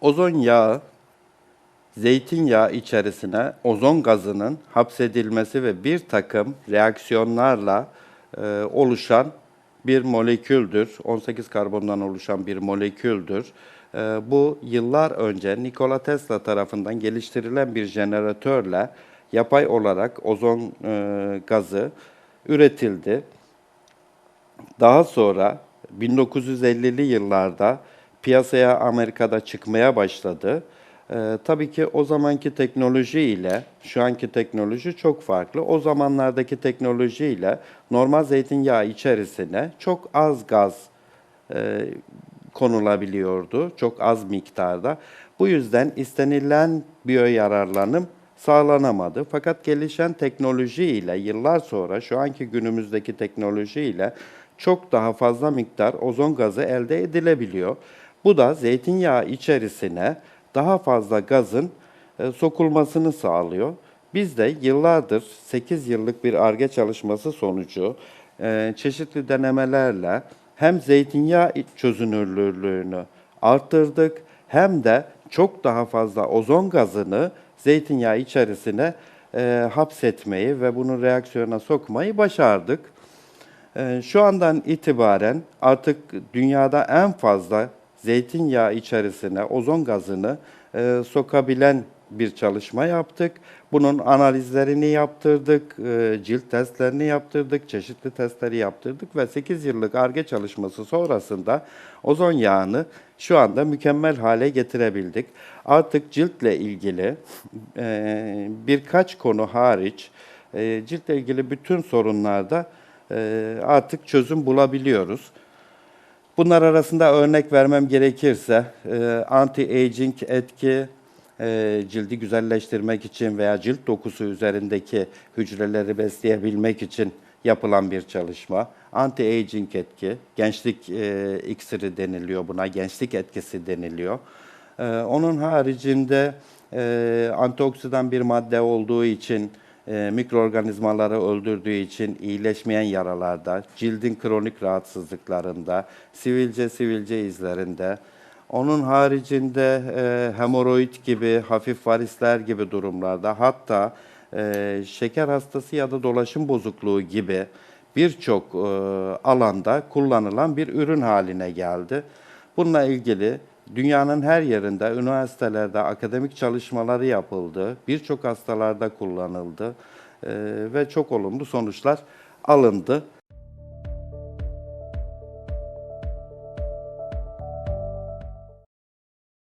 Ozon yağı, zeytinyağı içerisine ozon gazının hapsedilmesi ve bir takım reaksiyonlarla e, oluşan bir moleküldür. 18 karbondan oluşan bir moleküldür. E, bu yıllar önce Nikola Tesla tarafından geliştirilen bir jeneratörle yapay olarak ozon e, gazı üretildi. Daha sonra 1950'li yıllarda piyasaya Amerika'da çıkmaya başladı. Ee, tabii ki o zamanki teknoloji ile şu anki teknoloji çok farklı. O zamanlardaki teknoloji ile normal zeytinyağı içerisine çok az gaz e, konulabiliyordu. Çok az miktarda. Bu yüzden istenilen biyoyararlanım sağlanamadı. Fakat gelişen teknoloji ile yıllar sonra şu anki günümüzdeki teknoloji ile çok daha fazla miktar ozon gazı elde edilebiliyor. Bu da zeytinyağı içerisine daha fazla gazın e, sokulmasını sağlıyor. Biz de yıllardır 8 yıllık bir ARGE çalışması sonucu e, çeşitli denemelerle hem zeytinyağı çözünürlülüğünü arttırdık hem de çok daha fazla ozon gazını zeytinyağı içerisine e, hapsetmeyi ve bunu reaksiyona sokmayı başardık. E, şu andan itibaren artık dünyada en fazla zeytinyağı içerisine ozon gazını e, sokabilen bir çalışma yaptık. Bunun analizlerini yaptırdık, e, cilt testlerini yaptırdık, çeşitli testleri yaptırdık ve 8 yıllık ARGE çalışması sonrasında ozon yağını şu anda mükemmel hale getirebildik. Artık ciltle ilgili e, birkaç konu hariç e, ciltle ilgili bütün sorunlarda e, artık çözüm bulabiliyoruz. Bunlar arasında örnek vermem gerekirse e, anti-aging etki, e, cildi güzelleştirmek için veya cilt dokusu üzerindeki hücreleri besleyebilmek için yapılan bir çalışma. Anti-aging etki, gençlik e, iksiri deniliyor buna, gençlik etkisi deniliyor. E, onun haricinde antioksidan bir madde olduğu için e, mikroorganizmaları öldürdüğü için iyileşmeyen yaralarda, cildin kronik rahatsızlıklarında, sivilce sivilce izlerinde, onun haricinde e, hemoroid gibi, hafif varisler gibi durumlarda hatta e, şeker hastası ya da dolaşım bozukluğu gibi birçok e, alanda kullanılan bir ürün haline geldi. Bununla ilgili dünyanın her yerinde, üniversitelerde akademik çalışmaları yapıldı. Birçok hastalarda kullanıldı ve çok olumlu sonuçlar alındı.